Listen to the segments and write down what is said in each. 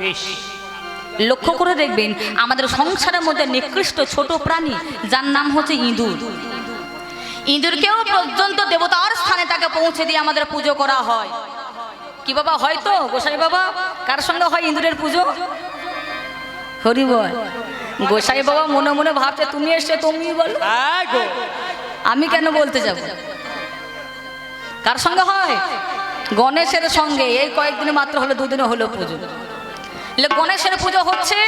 বেশ। লক্ষ্য করে দেখবেন আমাদের সংসারের মধ্যে নিকৃষ্ট ছোট প্রাণী যার নাম হচ্ছে ইঁদুর। ইঁদুরকেও পর্যন্ত দেবতার স্থানে তাকে পৌঁছে দিয়ে আমাদের পুজো করা হয়। কি বাবা হয়তো গোসাই বাবা কার সঙ্গে হয় ইঁদুরের পুজো? হরি বল। গোসাই বাবা মনে মনে ভাবছে তুমি এসে তুমি বল। আমি কেন বলতে যাব? কার সঙ্গে হয়? গণেশের সঙ্গে। এই কয়েকদিন মাত্র হলো দুদিনে হলো পুজো। গণেশের পুজো হচ্ছে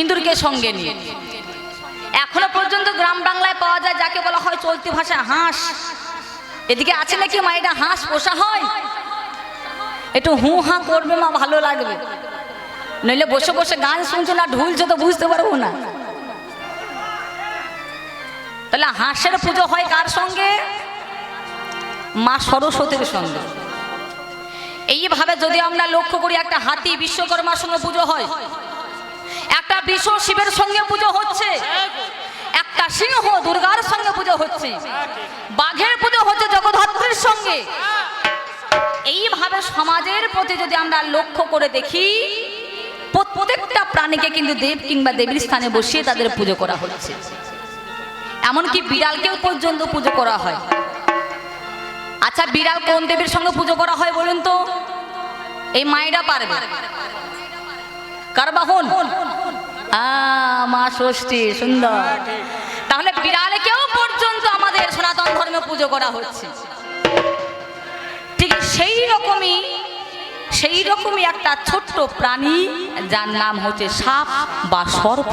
ইন্দুরকে সঙ্গে নিয়ে। এখনও পর্যন্ত গ্রাম বাংলায় পাওয়া যায়, যাকে বলা হয় চলতি ভাষায় হাঁস। এদিকে আছে নাকি মা এটা হাঁস পোষা হয়? একটু হু হা করবে মা, ভালো লাগবে। নইলে বসে বসে গান শুনছো না, ঢুলছো তো বুঝতে পারব না। তাহলে হাঁসের পুজো হয় কার সঙ্গে? মা সরস্বতীর সঙ্গে। এইভাবে যদি আমরা লক্ষ্য করি, একটা হাতি বিশ্বকর্মার সঙ্গে পুজো হয়। একটা বিশ্ব শিবের সঙ্গে পুজো হচ্ছে। একটা সিংহ দুর্গার সঙ্গে পুজো হচ্ছে। বাঘের পুজো হচ্ছে জগদ্ধাত্রীর সঙ্গে। এইভাবে সমাজের প্রতি যদি আমরা লক্ষ্য করে দেখি প্রত্যেকটা প্রাণীকে কিন্তু দেব কিংবা দেবীর স্থানে বসিয়ে তাদের পুজো করা হচ্ছে। এমনকি বিড়ালকেও পর্যন্ত পুজো করা হয়। আচ্ছা বিড়াল কোন দেবীর সঙ্গে পুজো করা হয় বলুন তো? এই মায়েরা পারবে। কার বাহন? মা ষষ্ঠী, সুন্দর। তাহলে বিড়ালকেও পর্যন্ত আমাদের সনাতন ধর্মে পুজো করা হচ্ছে। ঠিক সেই রকমই সেই রকমই একটা ছোট্ট প্রাণী, যার নাম হচ্ছে সাপ বা সর্প।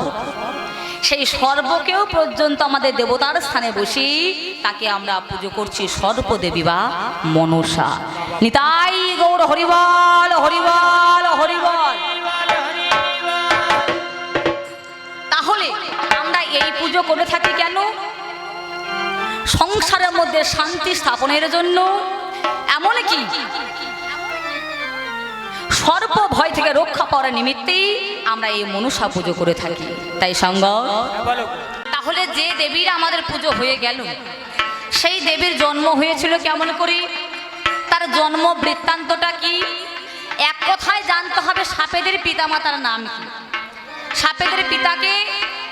সেই সর্বকেও পর্যন্ত আমাদের দেবতার স্থানে বসি, তাকে আমরা পুজো করছি সর্পদেবী বা মনসা। নিতাই গৌর হরিবল হরিবল হরিবল। তাহলে আমরা এই পুজো করে থাকি কেন? সংসারের মধ্যে শান্তি স্থাপনের জন্য। এমনকি সর্ব ভয় থেকে রক্ষা পাওয়ার নিমিত্তেই আমরা এই মনসা পুজো করে থাকি। তাই সঙ্গ? হ্যাঁ। তাহলে যে দেবীর আমাদের পুজো হয়ে গেল সেই দেবীর জন্ম হয়েছিল কেমন করে? তার জন্ম বৃত্তান্তটা কি? এক কথায় জানতে হবে সাপেদের পিতামাতার নাম কি। সাপেদের পিতাকে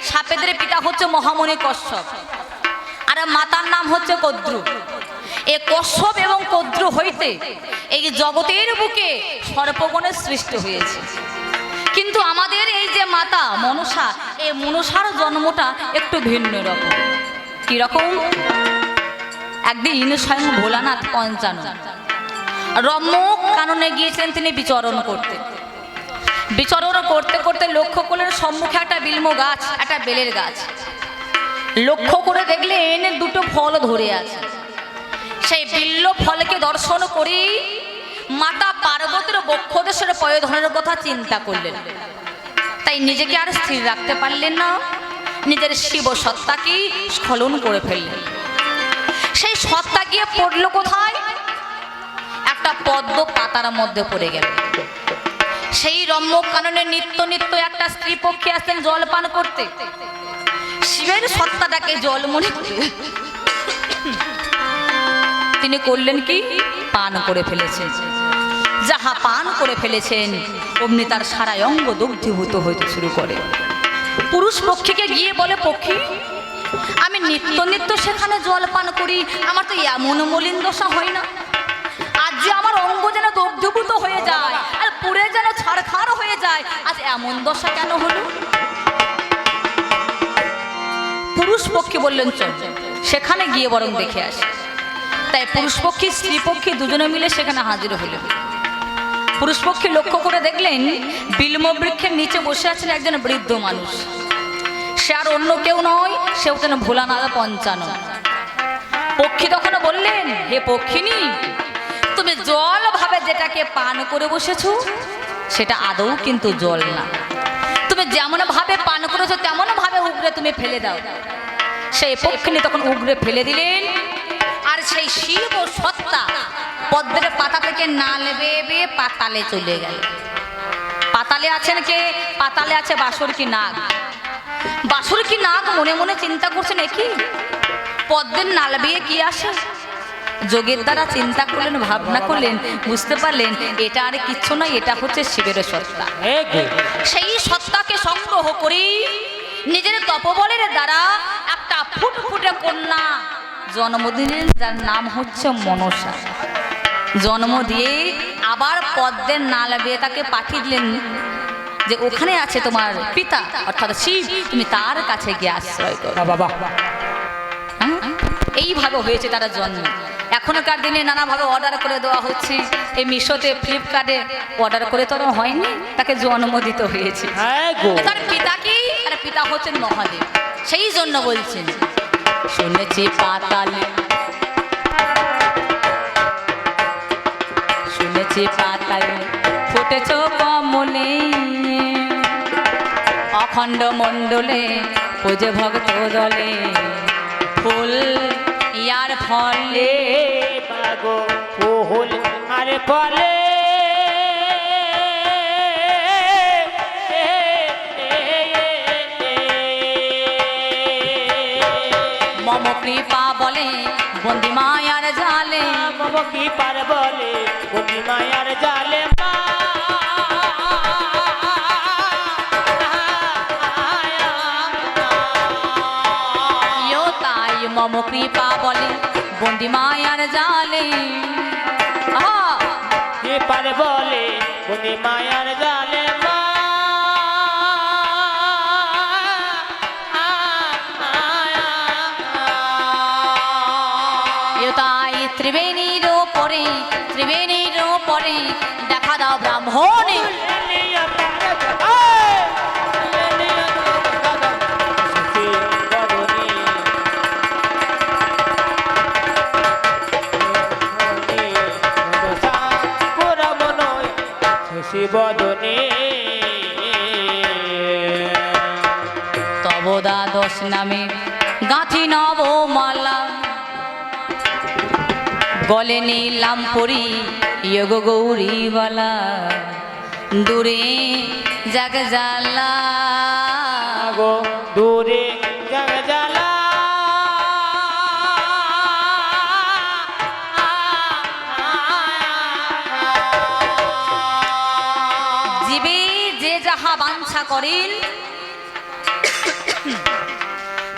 সাপেদের পিতা হচ্ছে মহামণি কশ্যপ। আর মাতার নাম হচ্ছে কদ্রু। এ কশ্যপ এবং কদ্রু হইতে এই জগতের বুকে সর্পগণের সৃষ্টি হয়েছে। কিন্তু আমাদের এই যে মাতা মনসা এই মনসার জন্মটা একটু ভিন্ন রকম। কি রকম? একদিন স্বয়ং ভোলানাথ পঞ্চানন রম্যক কাননে গিয়েছিলেন তিনি বিচরণ করতে। বিচরণ করতে করতে লক্ষ্য করলেন সম্মুখে একটা বিলম গাছ, একটা বেলের গাছ। লক্ষ্য করে দেখলেন দুটো ফল ধরে আছে। সেই বিল্ল ফলকে দর্শন করি। মাতা পার্বতীর বক্ষদেশের পয়ধনের কথা চিন্তা করলেন। তাই নিজেকে আর স্থির রাখতে পারলেন না। নিজের শিব সত্তাকে স্খলন করে ফেললেন। সেই সত্তা গিয়ে পড়ল কোথায়? একটা পদ্ম পাতার মধ্যে পড়ে গেল। সেই রম্য কাননে নিত্য নিত্য একটা স্ত্রী পক্ষে আসতেন জল পান করতে। শিবের সত্তাটাকে জল মনে করে তিনি করলেন কি? পান করে ফেলেছেন। যাহা পান করে ফেলেছেন, অমনি তার সারা অঙ্গ দগ্ধীভূত হইতে শুরু করে। পুরুষ পক্ষীকে গিয়ে বলে, পক্ষী, আমি নিত্য নিত্য সেখানে জল পান করি, আমার তো এমন মলিন দশা হয় না। আজ যে আমার অঙ্গ যেন দগ্ধীভূত হয়ে যায়, আর পুড়ে যেন ছাড়খাড় হয়ে যায়, আজ এমন দশা কেন হলো? পুরুষ পক্ষী বললেন, চল, সেখানে গিয়ে বরং দেখে আসি। তাই পুরুষ পক্ষী, স্ত্রী পক্ষী দুজনে মিলে সেখানে হাজির হলেন। পুরুষ পক্ষী লক্ষ্য করে দেখলেন বিল্ম বৃক্ষের নিচে বসে আছেন একজন বৃদ্ধ মানুষ। সে আর অন্য কেউ নয় সে হচ্ছেন ভোলানাথ পঞ্চানন। পক্ষী তখন বললেন, হে পক্ষিনী, তুমি জল ভাবে যেটাকে পান করে বসেছো, সেটা আদৌ কিন্তু জল না। তুমি যেমন ভাবে পান করেছ, তেমন ভাবে উগরে তুমি ফেলে দাও। সেই পক্ষিনী তখন উগরে ফেলে দিলেন আর সেই শিব ও সত্তা পদ্মের পাতা থেকে না লেবে বে পাতালে চলে গেল। পাতালে আছেন কে পাতালে আছে বাসর কি নাগ? বাসর কি নাগ? মনে মনে চিন্তা করছেন কি পদ্মের নাল বিয়ে কি আসে? যোগের দ্বারা চিন্তা করলেন ভাবনা করলেন বুঝতে পারলেন এটা আর কিচ্ছু নয় এটা হচ্ছে শিবের সত্তা। সেই সত্তাকে সংগ্রহ করি নিজের তপবলের দ্বারা একটা ফুটফুটে কন্যা জন্ম দিলেন যার নাম হচ্ছে মনসা। জন্ম দিয়ে আবার পদ্মের নাল বেয়ে তাকে পাঠিয়ে দিলেন যে ওখানে আছে তোমার পিতা অর্থাৎ শিব তুমি তার কাছে গিয়ে আশ্রয় করো। বাবা। হ্যাঁ? এইভাবে হয়েছে তারা জন্ম। এখনকার দিনে নানাভাবে অর্ডার করে দেওয়া হচ্ছে। এই মিশোতে ফ্লিপকার্টে অর্ডার করে তো হয়নি তাকে জন্ম দিতে হয়েছে। হ্যাঁ তার পিতা কি তার পিতা হচ্ছেন মহাদেব। সেই জন্য বলছেন শুনেছি পাতালে। শুনেছি পাতালে। ফুটেছ কমলে। অখণ্ড মণ্ডলে পুজো ভক্ত দলে। ফুল ইয়ার ফলে। ফুল আর ফলে। মম কৃপা বলে বন্দি মায়ার জালে। মম কি পার বলে গোপী মায়ার জালে তাই মম কৃপা বলে বন্দি মায়ার জালে। আহা! কি পার বলে গোপী মায়ার জালে ত্রিবেণীর ওপরে ত্রিবেণীর ওপরে দেখা দাও ব্রাহ্মণে। শিবদনে তবদা দশ নামে গাঁথি নব মালা গলে নিলাম পরি ইয়োগ গৌরী বালা দূরে জাগ জালা আগো দূরে জগ জীবে যে যাহা বাঞ্ছা করেন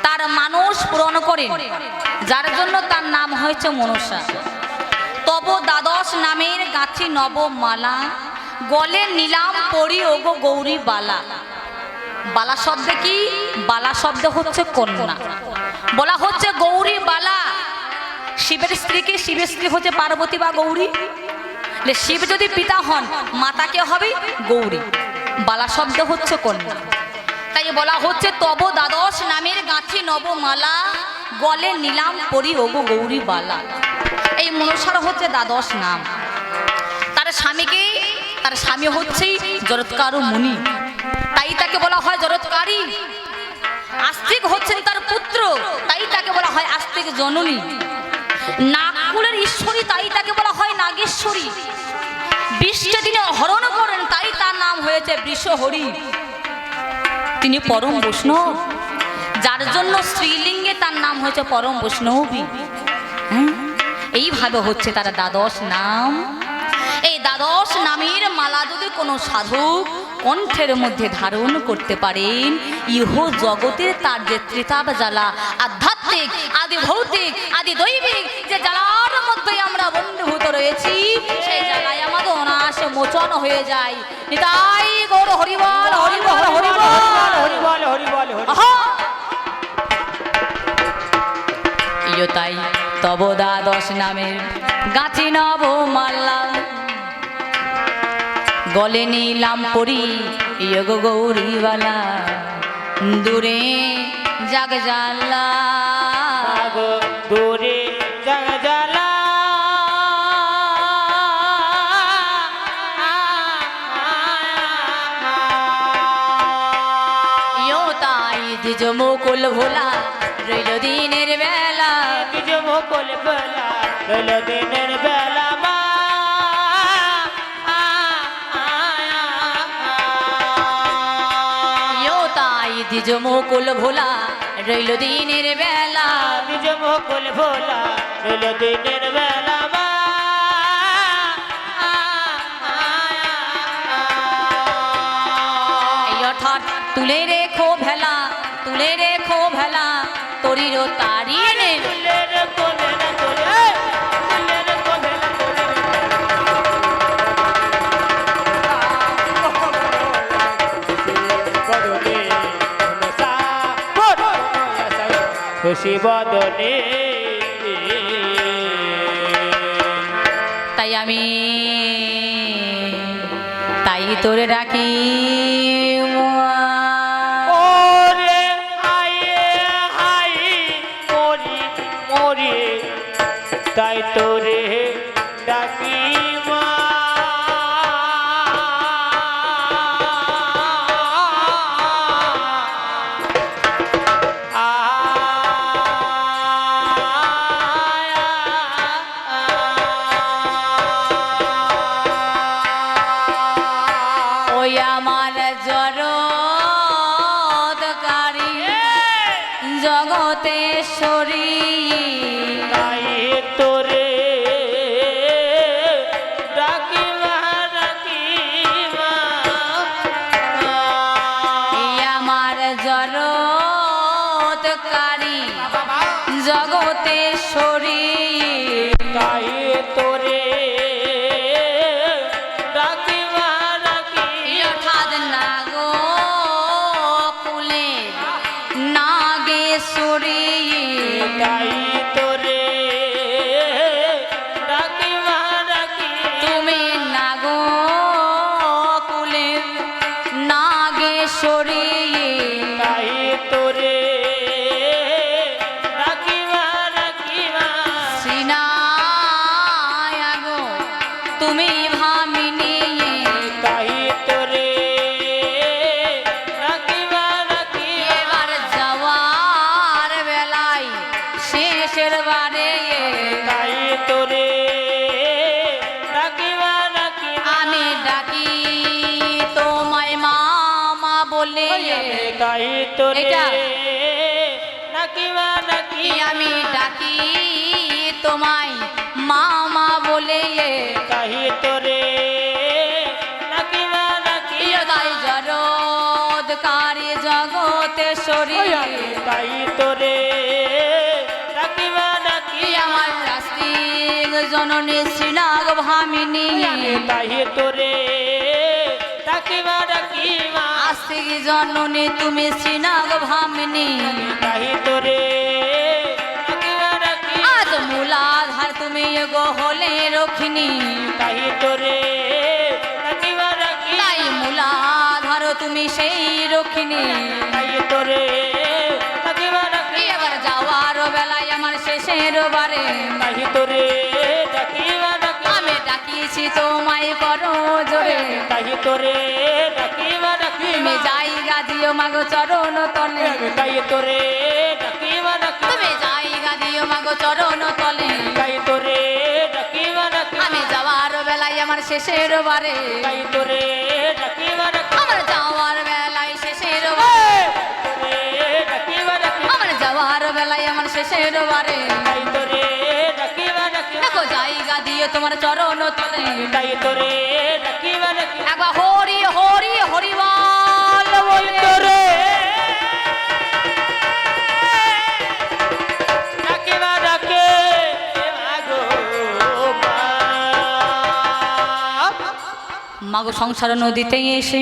তার মানুষ পূরণ করেন। যার জন্য তার নাম হয়েছে মনসা তব দ্বাদশ নামের গাছি নবমালা। গলে নিলাম পরি ওগো গৌরী বালা। বালা শব্দে কি? বালা শব্দ হচ্ছে কন্যা। বলা হচ্ছে গৌরী বালা। শিবের স্ত্রীকে শিবের স্ত্রী হচ্ছে পার্বতী বা গৌরী। শিব যদি পিতা হন মাতাকে হবে? গৌরী। বালা শব্দ হচ্ছে কন্যা। তাই বলা হচ্ছে তব দ্বাদশ নামের গাঁথি নবমালা। গলে নিলাম পরি ওগো গৌরী বালা। এই মনসার হচ্ছে দ্বাদশ নাম। তার স্বামীকে, তার স্বামী হচ্ছে জরৎকারু মুনি। তাই তাকে বলা হয় জরৎকারী। আস্তিক হচ্ছেন তার পুত্র, তাই তাকে বলা হয় আস্তিক জননী। নাগপুরের ঈশ্বরী, তাই তাকে বলা হয় নাগেশ্বরী। বিশটা দিনে হরণ করেন, তাই তার নাম হয়েছে বৃষহরি। তিনি পরম বৈষ্ণব। যার জন্য স্ত্রীলিঙ্গে তার নাম হয়েছে পরম বৈষ্ণবী। হ্যাঁ? এইভাবে হচ্ছে তার দ্বাদশ নাম। এই দ্বাদশ নামের মালা যদি কোনো সাধু কণ্ঠের মধ্যে ধারণ করতে পারেন, ইহ জগতের তার যে ত্রিতাপ জ্বালা, আধ্যাত্মিক, আদি ভৌতিক, আদি দৈবিক, যে জ্বালার মধ্যে আমরা বন্ধুভূত রয়েছি, সেই জ্বালায় আমাদের অনায়াসে মোচন হয়ে যায়। নিতাই গৌর হরিবল হরিবল হরিবল। হরি বল হরি বল হরি আহা! ইয়ো তাই তব দ্বাদশ নামের গাছি নব মাল্লা। গলে নিলাম পরি ইয়োগ গৌরীবালা। দূরে জাগ জালা। দূরে জগ তাই দ্বিজ মুকুল ভোলা রইল বেলা কিছু মুকুল বেলা রইল দিনের বেলা মা। তাই দ্বিজ মুকুল ভোলা রইল দিনের বেলা। নিজ মুকুল ভোলা রইল দিনের বেলা মা। অর্থাৎ তুলে রেখো ভেলা তুলে রেখো ভেলা তরির তারিনে তুলের খুশি বদনে। তাই আমি তাই তোরে ডাকি। জগতেশ্বরী নাগেশ্বরী ডাকি। আমি ডাকি তোমায়? মামা বলে তাই তোরে। মা ডাকি। তাই জরদ কারি জগতেশ্বরী তাই তোরে। মা ডাকি। আমার রাস্তিক জননী শ্রীনাগ ভামিনী? তাই তোরে। আস্তিক জননী তুমি শ্রীনাগ ভামিনী। তাই তোরে আজ মূলাধার তুমি গো হলে রক্ষিণী। তাই তোরে তাই মূলাধার তুমি সেই রক্ষিণী। তাই তোরে এবার যাওয়ার বেলায় আমার শেষের বারে। তাই তোরে মা ডাকি আমি ডাকিয়েছি তোমায় করো জোরে তাই তোরে ডাকিবা ডাকি তুমি জায়গা দিও মাগো চরণ তলে। তাই তোরে ডাকিবা ডাকি তুমি যাই গাদিও মাগো চরণ তলে। তাই তোরে ডাকিবা ডাকি আমি যাওয়ার বেলায় আমার শেষের বারে। তাই তোরে ডাকি আমার শেষের বারে তাই তোরে দেখো জায়গা দিও তোমার চরণ তলে তাই তোরে একবার হরি হরি বলে। তোরে ডাকে। মাগো সংসার নদীতে এসে।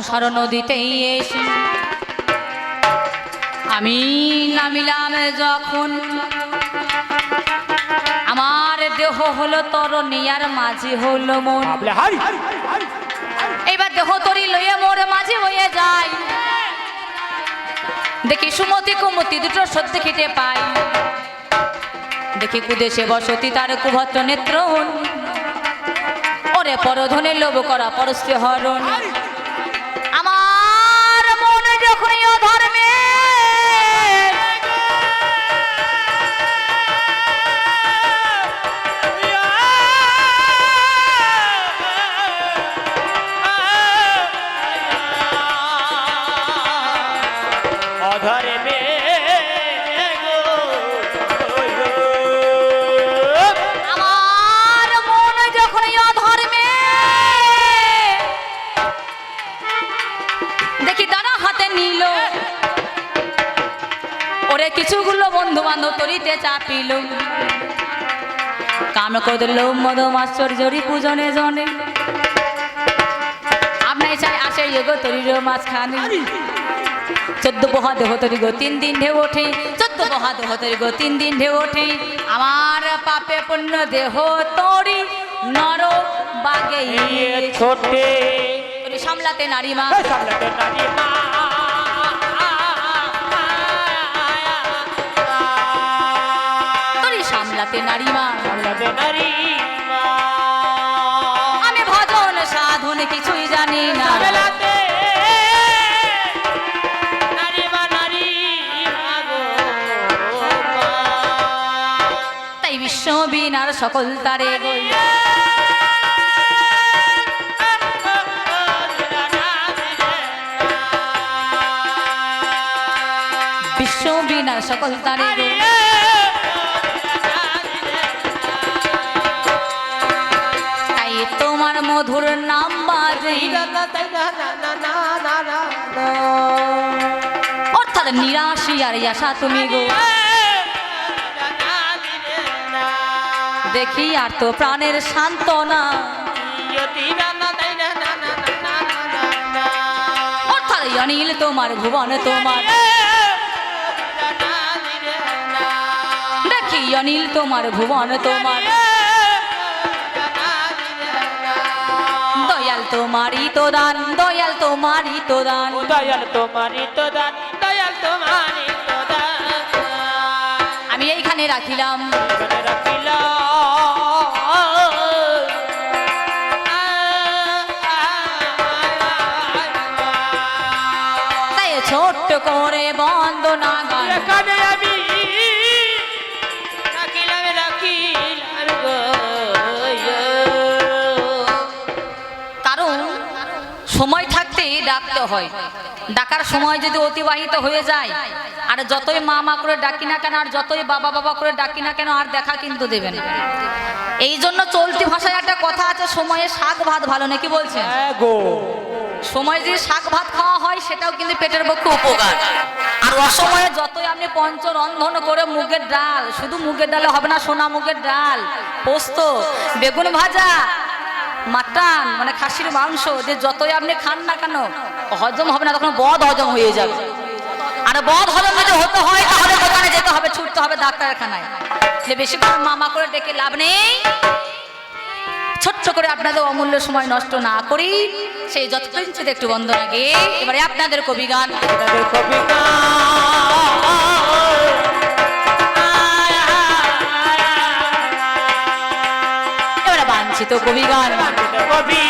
সংসার নদীতে এসে। আমি নামিলাম যখন। আমার দেহ হলো তরণিয়ার মাঝে হলো মন। এবার দেহ তরি লইয়ে মোর মাঝে হয়ে যায়। দেখি সুমতি কুমতি দুটো সত্যি খেতে পাই দেখি কুদেশে বসতি তার কুভত্র নেত্র ওরে পরধনের লোভ করা পরস্তে হরণ। তরিতে চাপিল কাম করল মদ মাশ্চর্যরি পূজনে জনে। আপনার চাই আসে গো তরির মাঝখানে। চোদ্দ বহা দেহ তরি গো তিন দিন ঢেউ ওঠে। চোদ্দ বহা দেহ তরি গো তিন দিন ঢেউ ওঠে। আমার পাপে পুণ্য দেহ তরি নর বাগে ছোটে। সামলাতে নারী মা। সামলাতে নারী মা। সামলাতে নারী মা। আমি ভজন সাধন কিছুই জানি না। তাই বিশ্ব বিনার সকল তারে গো সকল তারে তোমার মধুর নাম বাজে। অর্থাৎ নিরাশি আর আশা তুমি গো। দেখি আর তো প্রাণের সান্ত্বনা। অর্থাৎ অনিল, তোমার ভুবন তোমার। দেখি অনিল, তোমার ভুবন তোমার। দয়াল তোমারই তো দান দয়াল তোমারই তো দান। দয়াল তোমারি তো দান দয়াল তোমারি তো দান। আমি এইখানে রাখিলাম। রাখিল ছোট্ট করে বন্দনা গান। আমি হয়। ডাকার সময় যদি অতিবাহিত হয়ে যায় আর যতই মা মা করে ডাকি না কেন আর যতই বাবা বাবা করে ডাকি না কেন আর দেখা কিন্তু দেবে না। এই জন্য চলতি ভাষায় একটা কথা আছে সময়ে শাক ভাত ভালো নাকি বলছেন? হ্যাঁ গো। সময় যদি শাক ভাত খাওয়া হয় সেটাও কিন্তু পেটের পক্ষে উপকার। আর অসময়ে যতই আপনি পঞ্চ রন্ধন করে মুগের ডাল শুধু মুগের ডালে হবে না সোনা মুগের ডাল পোস্ত বেগুন ভাজা মাটন মানে খাসির মাংস যে যতই আপনি খান না কেন হজম হবে না, তখন বদ হজম হয়ে যাবে। আর বদ হজম যদি হতে হয়, তাহলে দোকানে যেতে হবে, ছুটতে হবে ডাক্তারখানায়। বেশি করে মামা করে ডেকে লাভ নেই। ছোট্ট করে আপনাদের অমূল্য সময় নষ্ট না করি। সেই যতকিঞ্চিত একটু বন্দনা গিয়ে এবারে আপনাদের কবি গান। এবারে বাঞ্ছিত কবি গান। কবি।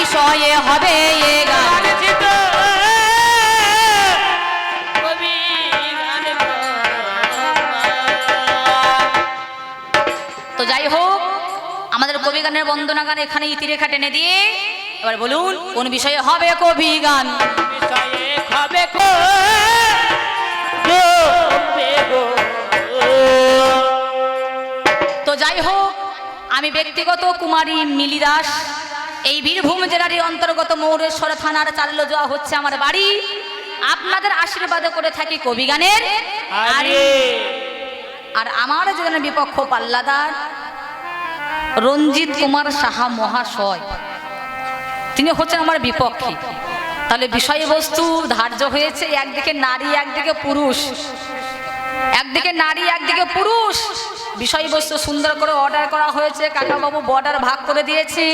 বিষয়ে হবে এ গান। তো যাই হোক আমাদের কবি গানের বন্দনা গান এখানে ইতিরেখা টেনে দিয়ে এবার বলুন কোন বিষয়ে হবে কবি গান? তো যাই হোক আমি ব্যক্তিগত কুমারী মিলি দাস এই বীরভূম জেলারই অন্তর্গত মৌরেশ্বর থানার চাললো যাওয়া হচ্ছে আমার বাড়ি। আপনাদের আশীর্বাদে করে থাকি কবি গানের। আর আমার যেন বিপক্ষ পাল্লাদার রঞ্জিত কুমার সাহা মহাশয়। তিনি হচ্ছেন আমার বিপক্ষে। তাহলে বিষয়বস্তু ধার্য হয়েছে একদিকে নারী একদিকে পুরুষ। একদিকে নারী একদিকে পুরুষ। বিষয়বস্তু সুন্দর করে অর্ডার করা হয়েছে কাকাবাবু বর্ডার ভাগ করে দিয়েছে।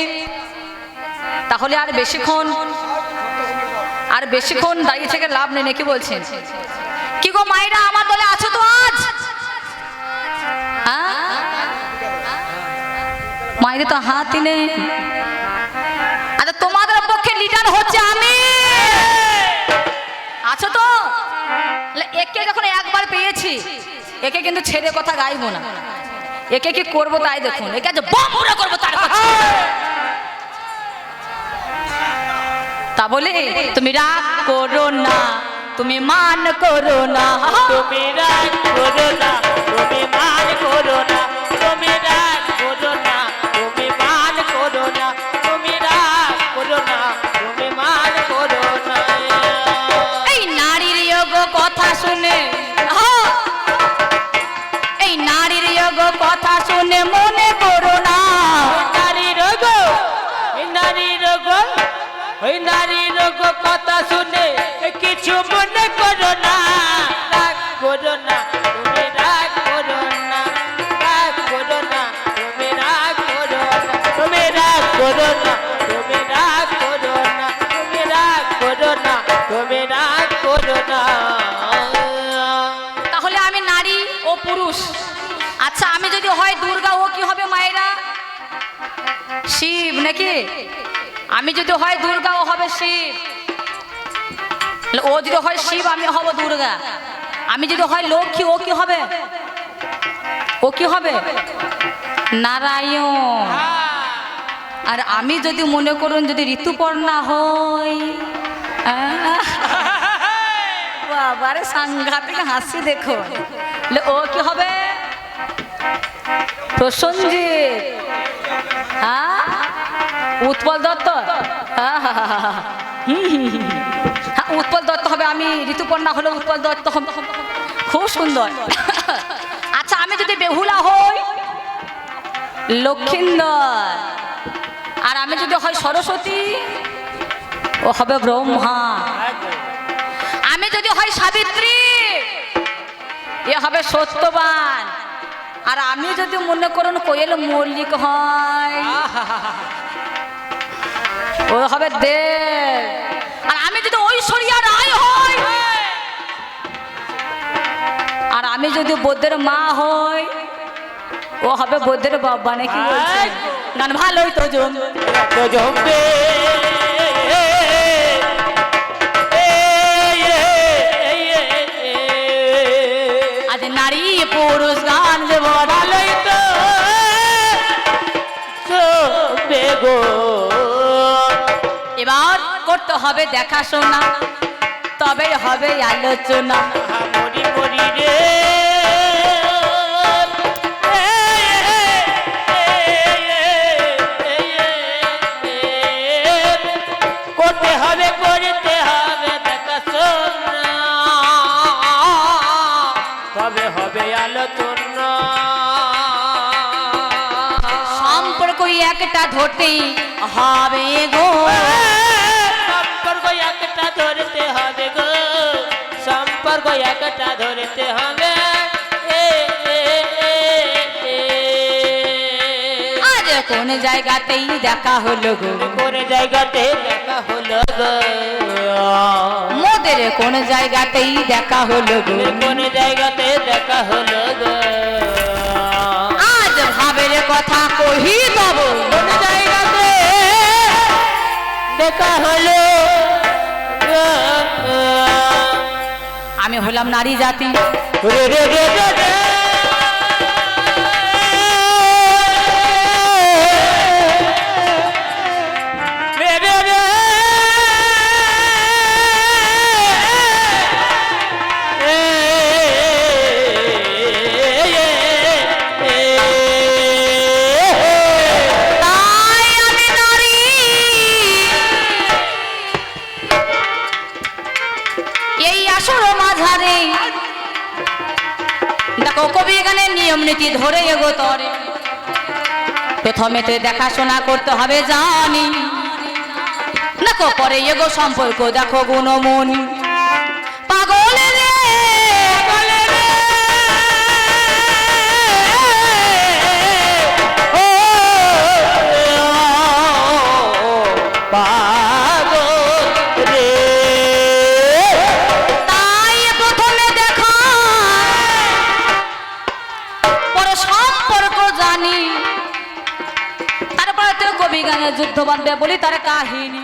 তাহলে আর বেশিক্ষণ আর বেশিক্ষণ দাঁড়িয়ে থেকে লাভ নেই নাকি বলছেন? কি গো মায়েরা, আমার দলে আছো তো আজ? হ্যাঁ? মায়ের তো হাতই নেই। আচ্ছা তোমাদের পক্ষে লিডার হচ্ছে আমি। আছো তো? একে যখন একবার পেয়েছি, একে কিন্তু ছেড়ে কথা গাইবো না। একে কি করব তাই দেখুন। একে আজ বমুরা করব তার কাছে। বলে, তুমি রাগ করো না, তুমি মান করো না। তুমি রাগ করো না, তুমি মান করো না, তুমি রাগ তাহলে আমি নারী ও পুরুষ। আচ্ছা আমি যদি হয় দুর্গা, ও কি হবে মায়েরা? শিব নাকি? আমি যদি হয় দুর্গা, ও হবে শিব। ও যদি হয় শিব, আমি হব দুর্গা। আমি যদি হয় লক্ষ্মী, ও কি হবে? ও কি হবে? নারায়ণ। আর আমি যদি মনে করুন যদি ঋতুপর্ণা হই বাবারে সাংঘাতিক হাসি দেখো। ও কি হবে? প্রসঞ্জিৎ। হ্যাঁ উৎপল দত্ত। হ্যাঁ উৎপল দত্ত হবে আমি, ঋতুপর্ণা হলে উৎপল দত্ত হবে। খুব সুন্দর। আচ্ছা আমি যদি বেহুলা হই, লক্ষিন্দর। আর আমি যদি হয় সরস্বতী, ও হবে ব্রহ্মা। আমি যদি হয় সাবিত্রী, এ হবে সত্যবান। আর আমি যদি মনে করুন কোয়েল মল্লিক হয়, ও হবে দেব। আর আমি যদি ঐশ্বরিয়া রায় হই আর আমি যদি বৌদ্ধের মা হই ও হবে বৌদ্ধের বাবা, নাকি? গান ভালোই তো জম তো জমবে আজ নারী পুরুষ গান ভালোই তো। জমবে গো। এবার করতে হবে দেখাশোনা তবে হবে আলোচনা। মরি মরি রে। একটা ধরতেই হবে গো। সম্পর্ক একটা ধরতে হবে গো। সম্পর্ক একটা ধরতে হবে। কোন জায়গাতেই দেখা হলো গো। কোন জায়গাতে দেখা হলো গো। মোদের কোন জায়গাতেই দেখা হলো গো। কোন জায়গাতে দেখা হলো গো। কথা কহি পাবো কোন জায়গাতে দেখা হলো। আমি হলাম নারী জাতি। রে রে রে। রে। মাঝারে দেখো, কবি এখানে নিয়ম নীতি ধরে এগো তরে। প্রথমে তো দেখাশোনা করতে হবে জানি। দেখো, পরে এগো সম্পর্ক, দেখো গুণমনি। যুদ্ধ বাঁধবে বলি তার কাহিনী।